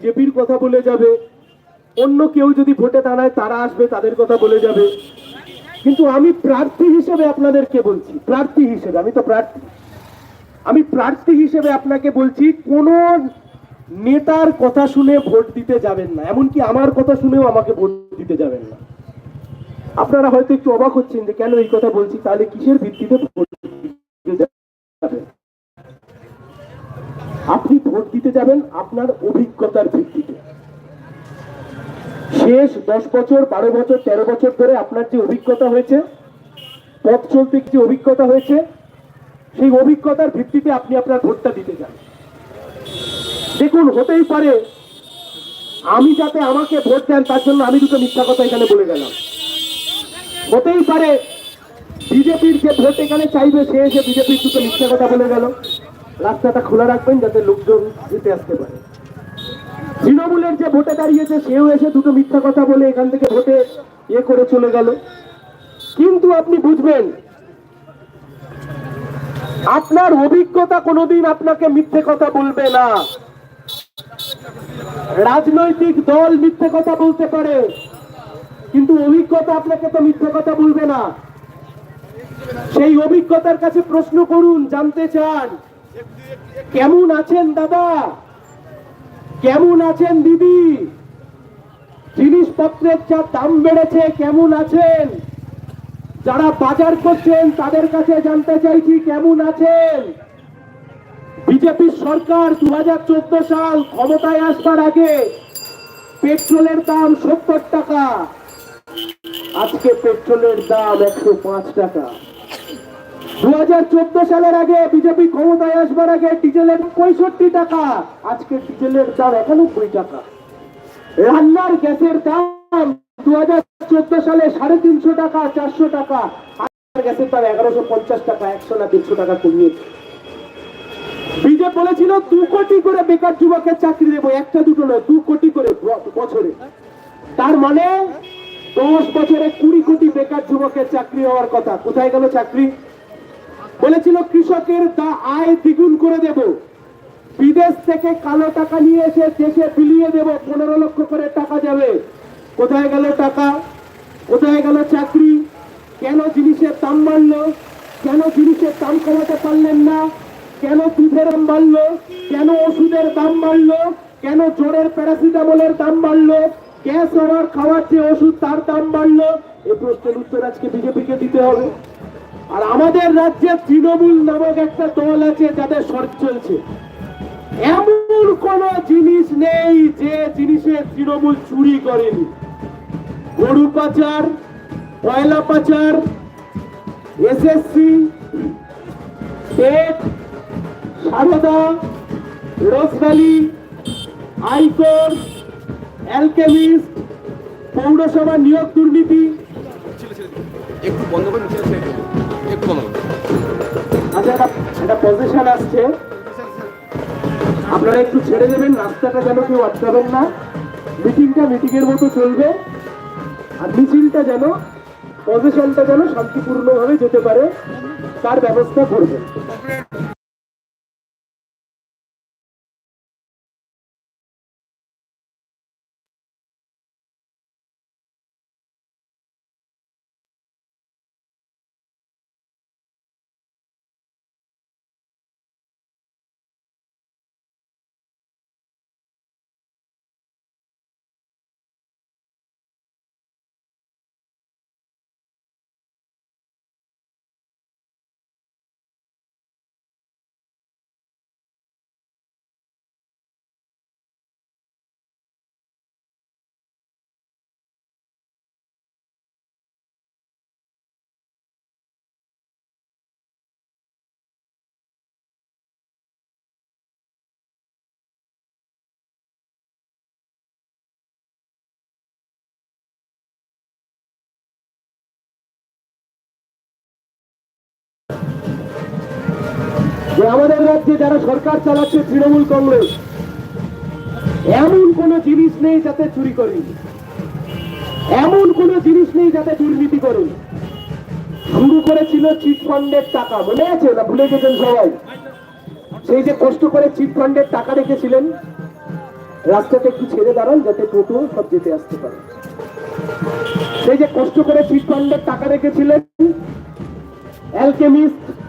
বিজেপির কথা বলে যাবে। অন্য কেউ যদি ভোটে দাঁড়ায়, তারা আসবে, তাদের কথা বলে যাবে। কিন্তু আমি প্রার্থী হিসেবে আপনাদেরকে বলছি, প্রার্থী হিসেবে, আমি তো প্রার্থী। আমি প্রার্থী হিসেবে আপনাকে বলছি, কোন নেতার কথা শুনে ভোট দিতে যাবেন না, এমনকি আমার কথা শুনেও আমাকে ভোট দিতে যাবেন না। আপনারা হয়তো একটু অবাক হচ্ছেন যে কেন এই কথা বলছি, তাহলে কিসের ভিত্তিতে ভোট দিতে যাবেন? আপনি যাবেন আপনার অভিজ্ঞতার ভিত্তিতে। শেষ দশ বছর, বারো বছর, তেরো বছর ধরে আপনার যে অভিজ্ঞতা হয়েছে, পথ চলতে যে অভিজ্ঞতা হয়েছে, সেই অভিজ্ঞতার ভিত্তিতে আপনি আপনার ভোটটা দিতে যান। দেখুন, হতেই পারে আমি যাতে আমাকে ভোট দেন, তার জন্য আমি দুটো মিথ্যা কথা এখানে বলে গেলাম। হতেই পারে বিজেপির যে ভোট এখানে চাইবে, সে এসে বিজেপির দুটো মিথ্যা কথা বলে গেল। রাস্তাটা খোলা রাখবেন যাতে লোকজন জিতে আসতে পারে। তৃণমূলের যে ভোটে দাঁড়িয়েছে, সেও এসে দুটো মিথ্যা কথা বলে এখান থেকে ভোটে ইয়ে করে চলে গেল। কিন্তু আপনি বুঝবেন, আপনার অভিজ্ঞতা কোনোদিন আপনাকে মিথ্যে কথা বলবে না। রাজনৈতিক দল মিথ্যে কথা বলতে পারে, কিন্তু অভিজ্ঞতা আপনাকে তো মিথ্যে কথা বলবে না। সেই অভিজ্ঞতার কাছে প্রশ্ন করুন, জানতে চান। কেমন আছেন দাদা? কেমন আছেন দিদি? জিনিসপত্রের যা দাম বেড়েছে, কেমন আছেন? যারা বাজার করছেন, তাদের কাছে জানতে চাইছি কেমন আছেন? বিজেপি সরকার দু হাজার চোদ্দ সাল ক্ষমতায় আসবার আগে পেট্রোলের দাম সত্তর টাকা, আজকে পেট্রোলের দাম একশো পাঁচ টাকা। সালের আগে বিজেপি ক্ষমতায় আসবার আগে ডিজেলের পঁয়ষট্টি টাকা, আজকে ডিজেলের দাম একানব্বই টাকা। রান্নার গ্যাসের দাম দু সালে সাড়ে তিনশো টাকা, চারশো টাকা গ্যাসের দাম এগারোশো পঞ্চাশ টাকা, একশো না দেড়শো টাকা বলেছিল, দু কোটি করে বেকার যুবকের চাকরি দেবো, একটা দুটো নয়, দু কোটি করে বছরে। তার মানে দশ বছরে কুড়ি কোটি বেকার যুবকের চাকরি হওয়ার কথা। কোথায় গেল চাকরি? বলেছিল, কৃষকের দা আয় দ্বিগুণ করে দেব। বিদেশ থেকে কালো টাকা নিয়ে এসে দেশে বিলিয়ে দেব। পনেরো লক্ষ করে টাকা যাবে। কোথায় গেল টাকা? কোথায় গেল চাকরি? কেন জিনিসের দাম বাড়লো? কেন জিনিসের দাম কমাতে পারলেন না? কেন দুধের দাম বাড়লো? কেন ওষুধের দাম বাড়লো? কেন জ্বরের প্যারাসিটামলের দাম বাড়লো? গ্যাস ওভার খাওয়ার যে ওষুধ, তার দাম বাড়লো? এই প্রশ্নের উত্তর আজকে বিজেপিকে দিতে হবে। আর আমাদের রাজ্যে তৃণমূল নামক একটা দল আছে, যাদের সরকার চলছে। এমন কোন জিনিস নেই যে জিনিসে তৃণমূল চুরি করেনি। গরু পাচার, কয়লা পাচার, SSC Saradha Rose Valley ICore, Alchemist, পৌরসভা নিয়োগ দুর্নীতি। একটু বন্ধ করে একটু বন্ধ আচ্ছা পজিশন আসছে। আপনারা একটু ছেড়ে দেবেন, রাস্তাটা যেন কেউ আটকাবেন না। মিটিংটা মিটিং এর মতো চলবে। আর মিছিলটা যেন পজিশনটা যেন শান্তিপূর্ণভাবে যেতে পারে, তার ব্যবস্থা করবেন। আমাদের রাজ্যে যারা সরকার চালাচ্ছে তৃণমূল কংগ্রেস, এমন কোন জিনিস নেই যাতে চুরি করেনি। এমন কোন জিনিস নেই যাতে দুর্নীতি করেনি। শুরু করেছিল চিট ফান্ডের টাকা, মনে আছে না ভুলে গেছেন সবাই? সেই যে কষ্ট করে চিট ফান্ডের টাকা রেখেছিলেন রাস্তাটা একটু ছেড়ে দাঁড়ান যাতে টোটো সব যেতে আসতে পারে। সেই যে কষ্ট করে চিট ফান্ডের টাকা রেখেছিলেন, অ্যালকেমিস্ট